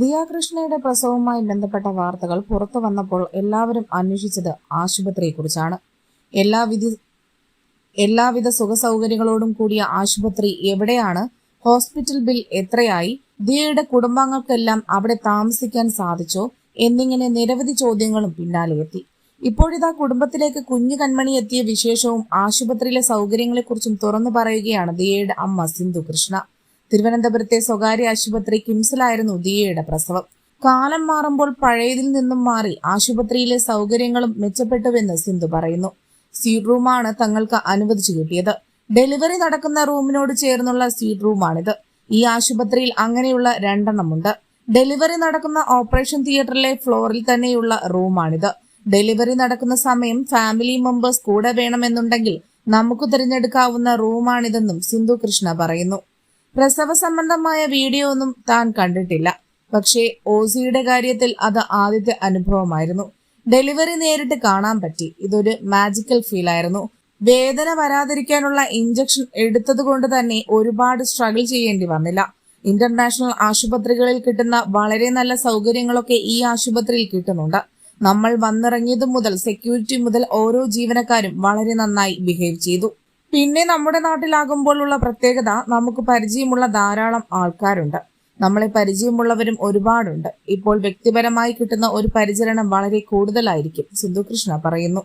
ദിയാകൃഷ്ണയുടെ പ്രസവവുമായി ബന്ധപ്പെട്ട വാർത്തകൾ പുറത്തു വന്നപ്പോൾ എല്ലാവരും അന്വേഷിച്ചത് ആശുപത്രിയെക്കുറിച്ചാണ്. എല്ലാവിധ എല്ലാവിധ സുഖസൗകര്യങ്ങളോടും കൂടിയ ആശുപത്രി എവിടെയാണ്? ഹോസ്പിറ്റൽ ബിൽ എത്രയായി? ദിയയുടെ കുടുംബാംഗങ്ങൾക്കെല്ലാം അവിടെ താമസിക്കാൻ സാധിച്ചോ? എന്നിങ്ങനെ നിരവധി ചോദ്യങ്ങളും പിന്നാലെ എത്തി. ഇപ്പോഴിതാ കുടുംബത്തിലേക്ക് കുഞ്ഞു കൺമണി എത്തിയ വിശേഷവും ആശുപത്രിയിലെ സൗകര്യങ്ങളെക്കുറിച്ചും തുറന്നു പറയുകയാണ് ദിയയുടെ അമ്മ സിന്ധു കൃഷ്ണ. തിരുവനന്തപുരത്തെ സ്വകാര്യ ആശുപത്രി കിംസിലായിരുന്നു ദിയയുടെ പ്രസവം. കാലം മാറുമ്പോൾ പഴയതിൽ നിന്നും മാറി ആശുപത്രിയിലെ സൗകര്യങ്ങളും മെച്ചപ്പെട്ടുവെന്ന് സിന്ധു പറയുന്നു. സീറ്റ് റൂമാണ് തങ്ങൾക്ക് അനുവദിച്ചു കിട്ടിയത്. ഡെലിവറി നടക്കുന്ന റൂമിനോട് ചേർന്നുള്ള സീറ്റ് റൂമാണിത്. ഈ ആശുപത്രിയിൽ അങ്ങനെയുള്ള രണ്ടെണ്ണമുണ്ട്. ഡെലിവറി നടക്കുന്ന ഓപ്പറേഷൻ തിയേറ്ററിലെ ഫ്ലോറിൽ തന്നെയുള്ള റൂമാണിത്. ഡെലിവറി നടക്കുന്ന സമയം ഫാമിലി മെമ്പേഴ്സ് കൂടെ വേണമെന്നുണ്ടെങ്കിൽ നമുക്ക് തിരഞ്ഞെടുക്കാവുന്ന റൂമാണിതെന്നും സിന്ധു കൃഷ്ണ പറയുന്നു. പ്രസവ സംബന്ധമായ വീഡിയോ ഒന്നും താൻ കണ്ടിട്ടില്ല. പക്ഷേ ഓസിയുടെ കാര്യത്തിൽ അത് ആദ്യത്തെ അനുഭവമായിരുന്നു. ഡെലിവറി നേരിട്ട് കാണാൻ പറ്റി. ഇതൊരു മാജിക്കൽ ഫീൽ ആയിരുന്നു. വേദന വരാതിരിക്കാനുള്ള ഇഞ്ചക്ഷൻ എടുത്തത് കൊണ്ട് തന്നെ ഒരുപാട് സ്ട്രഗിൾ ചെയ്യേണ്ടി വന്നില്ല. ഇന്റർനാഷണൽ ആശുപത്രികളിൽ കിട്ടുന്ന വളരെ നല്ല സൗകര്യങ്ങളൊക്കെ ഈ ആശുപത്രിയിൽ കിട്ടുന്നുണ്ട്. നമ്മൾ വന്നിറങ്ങിയതു മുതൽ സെക്യൂരിറ്റി മുതൽ ഓരോ ജീവനക്കാരും വളരെ നന്നായി ബിഹേവ് ചെയ്തു. പിന്നെ നമ്മുടെ നാട്ടിലാകുമ്പോഴുള്ള പ്രത്യേകത നമുക്ക് പരിചയമുള്ള ധാരാളം ആൾക്കാരുണ്ട്. നമ്മളെ പരിചയമുള്ളവരും ഒരുപാടുണ്ട്. ഇപ്പോൾ വ്യക്തിപരമായി കിട്ടുന്ന ഒരു പരിചരണം വളരെ കൂടുതലായിരിക്കും. സിന്ധു കൃഷ്ണ പറയുന്നു.